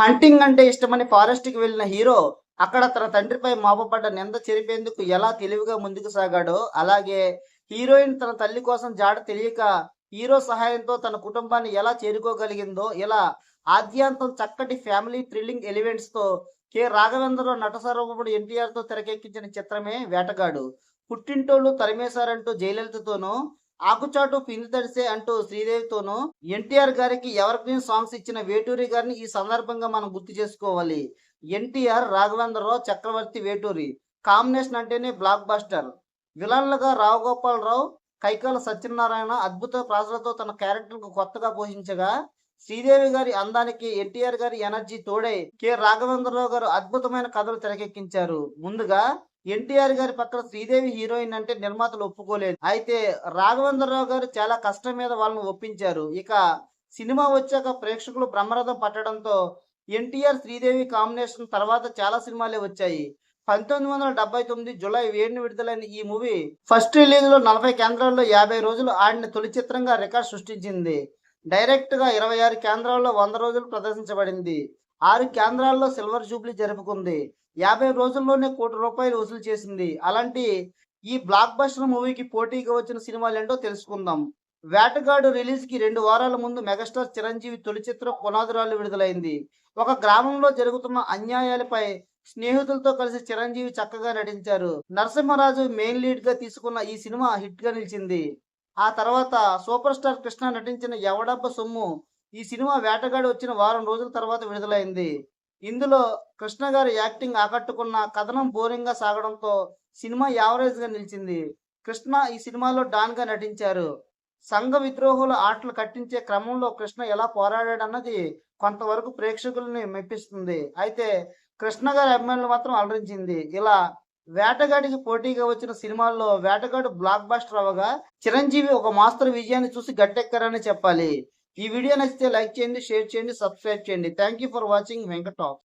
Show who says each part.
Speaker 1: hunting అంటే ఇష్టమని ఫారెస్ట్కి వెళ్ళిన హీరో అక్కడ తన తండ్రిపై మోపబడ్డ నింద చెరిపేందుకు ఎలా తెలివిగా ముందుకు సాగాడో అలాగే హీరోయిన్ తన తల్లి కోసం జాడ తెలియక హీరో సహాయంతో తన కుటుంబాన్ని ఎలా చేరుకోగలిగిందో ఇలా ఆద్యాంతం చక్కటి ఫ్యామిలీ థ్రిల్లింగ్ ఎలిమెంట్స్తో కె రాఘవేంద్ర ఎన్టీఆర్ ఎన్టీఆర్తో తెరకెక్కించిన చిత్రమే వేటగాడు పుట్టింటోళ్ళు తరిమేశారంటూ జయలలితతోనూ ఆకుచాటు పినిదడిసే అంటూ శ్రీదేవితోనూ ఎన్టీఆర్ గారికి ఎవర్ గ్రీన్ సాంగ్స్ ఇచ్చిన వేటూరి గారిని ఈ సందర్భంగా మనం గుర్తు చేసుకోవాలి ఎన్టీఆర్ రాఘవేంద్రరావు చక్రవర్తి వేటూరి కాంబినేషన్ అంటేనే బ్లాక్ బాస్టర్ విలన్లుగా రావు గోపాలరావు కైకాల సత్యనారాయణ అద్భుత ప్రాసలతో తన కు కొత్తగా పోషించగా శ్రీదేవి గారి అందానికి ఎన్టీఆర్ గారి ఎనర్జీ తోడై కె రాఘవేంద్రరావు గారు అద్భుతమైన కథలు తెరకెక్కించారు ముందుగా ఎన్టీఆర్ గారి పక్కన శ్రీదేవి హీరోయిన్ అంటే నిర్మాతలు ఒప్పుకోలేదు అయితే రాఘవేంద్రరావు గారు చాలా కష్టం మీద వాళ్ళని ఒప్పించారు ఇక సినిమా వచ్చాక ప్రేక్షకులు బ్రహ్మరథం పట్టడంతో ఎన్టీఆర్ శ్రీదేవి కాంబినేషన్ తర్వాత చాలా సినిమాలే వచ్చాయి పంతొమ్మిది వందల డెబ్బై తొమ్మిది జూలై ఏడుని విడుదలైన ఈ మూవీ ఫస్ట్ రిలీజ్ లో నలభై కేంద్రాల్లో యాభై రోజులు ఆడిన తొలి చిత్రంగా రికార్డ్ సృష్టించింది డైరెక్ట్గా ఇరవై ఆరు కేంద్రాల్లో వంద రోజులు ప్రదర్శించబడింది ఆరు కేంద్రాల్లో సిల్వర్ జూబ్లీ జరుపుకుంది యాభై రోజుల్లోనే కోటి రూపాయలు వసూలు చేసింది అలాంటి ఈ బ్లాక్ బస్టర్ మూవీకి పోటీగా వచ్చిన సినిమాలు ఏంటో తెలుసుకుందాం వేటగాడు రిలీజ్ కి రెండు వారాల ముందు మెగాస్టార్ చిరంజీవి తొలి చిత్రం పునాదురాలు విడుదలైంది ఒక గ్రామంలో జరుగుతున్న అన్యాయాలపై స్నేహితులతో కలిసి చిరంజీవి చక్కగా నటించారు నరసింహరాజు మెయిన్ లీడ్ గా తీసుకున్న ఈ సినిమా హిట్ గా నిలిచింది ఆ తర్వాత సూపర్ స్టార్ కృష్ణ నటించిన ఎవడబ్బ సొమ్ము ఈ సినిమా వేటగాడి వచ్చిన వారం రోజుల తర్వాత విడుదలైంది ఇందులో కృష్ణ గారి యాక్టింగ్ ఆకట్టుకున్న కథనం బోరింగ్గా సాగడంతో సినిమా యావరేజ్గా నిలిచింది కృష్ణ ఈ సినిమాలో డాన్గా నటించారు సంఘ విద్రోహుల ఆటలు కట్టించే క్రమంలో కృష్ణ ఎలా పోరాడాడన్నది కొంతవరకు ప్రేక్షకుల్ని మెప్పిస్తుంది అయితే కృష్ణ గారి అభిమానులు మాత్రం అలరించింది ఇలా వేటగాడికి పోటీగా వచ్చిన సినిమాల్లో వేటగాడు బ్లాక్ బాస్టర్ అవగా చిరంజీవి ఒక మాస్టర్ విజయాన్ని చూసి గట్టెక్కరని చెప్పాలి ఈ వీడియో నచ్చితే లైక్ చేయండి షేర్ చేయండి సబ్స్క్రైబ్ చేయండి థ్యాంక్ యూ ఫర్ వాచింగ్ వెంకటాప్